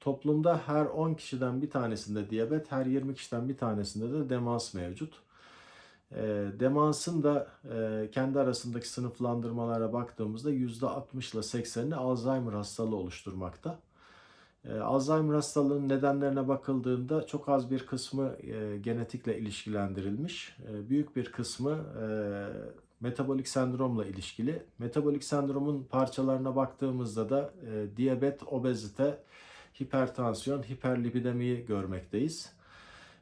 Toplumda her 10 kişiden bir tanesinde diyabet, her 20 kişiden bir tanesinde de demans mevcut. E, demansın da e, kendi arasındaki sınıflandırmalara baktığımızda %60 ile 80'ini Alzheimer hastalığı oluşturmakta. E, Alzheimer hastalığının nedenlerine bakıldığında çok az bir kısmı e, genetikle ilişkilendirilmiş. E, büyük bir kısmı e, metabolik sendromla ilişkili. Metabolik sendromun parçalarına baktığımızda da e, diyabet, obezite, hipertansiyon, hiperlipidemiyi görmekteyiz.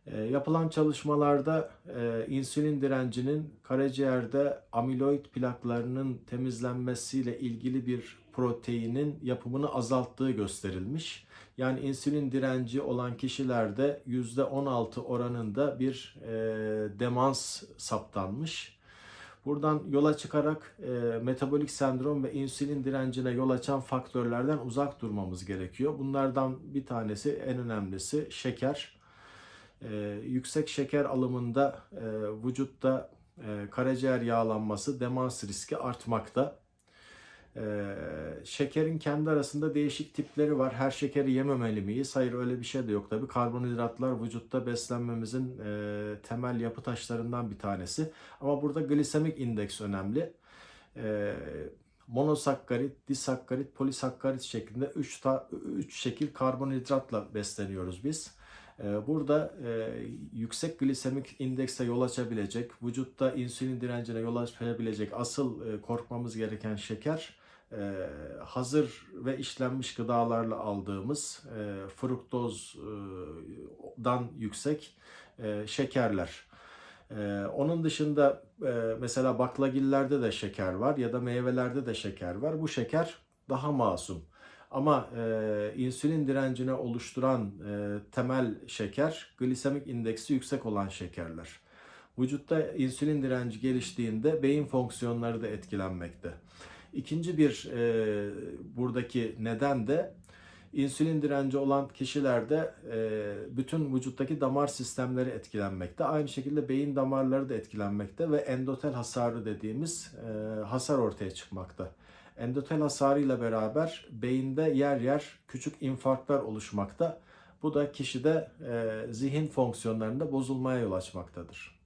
E, yapılan çalışmalarda e, insülin direncinin karaciğerde amiloid plaklarının temizlenmesiyle ilgili bir proteinin yapımını azalttığı gösterilmiş. Yani insülin direnci olan kişilerde %16 oranında bir e, demans saptanmış. Buradan yola çıkarak e, metabolik sendrom ve insülin direncine yol açan faktörlerden uzak durmamız gerekiyor. Bunlardan bir tanesi en önemlisi şeker. E, yüksek şeker alımında e, vücutta e, karaciğer yağlanması, demans riski artmakta. E, şekerin kendi arasında değişik tipleri var. Her şekeri yememeli miyiz? Hayır öyle bir şey de yok. Tabi karbonhidratlar vücutta beslenmemizin e, temel yapı taşlarından bir tanesi. Ama burada glisemik indeks önemli. E, monosakkarit, disakkarit, polisakkarit şeklinde 3 3 şekil karbonhidratla besleniyoruz biz. Ee, Burada e, yüksek glisemik indekse yol açabilecek, vücutta insülin direncine yol açabilecek asıl e, korkmamız gereken şeker e, hazır ve işlenmiş gıdalarla aldığımız e, fruktozdan yüksek e, şekerler. E, onun dışında e, mesela baklagillerde de şeker var ya da meyvelerde de şeker var. Bu şeker daha masum. Ama e, insülin direncine oluşturan e, temel şeker glisemik indeksi yüksek olan şekerler. Vücutta insülin direnci geliştiğinde beyin fonksiyonları da etkilenmekte. İkinci bir e, buradaki neden de insülin direnci olan kişilerde e, bütün vücuttaki damar sistemleri etkilenmekte. Aynı şekilde beyin damarları da etkilenmekte ve endotel hasarı dediğimiz e, hasar ortaya çıkmakta. Endotel hasarıyla beraber beyinde yer yer küçük infarktlar oluşmakta. Bu da kişide e, zihin fonksiyonlarında bozulmaya yol açmaktadır.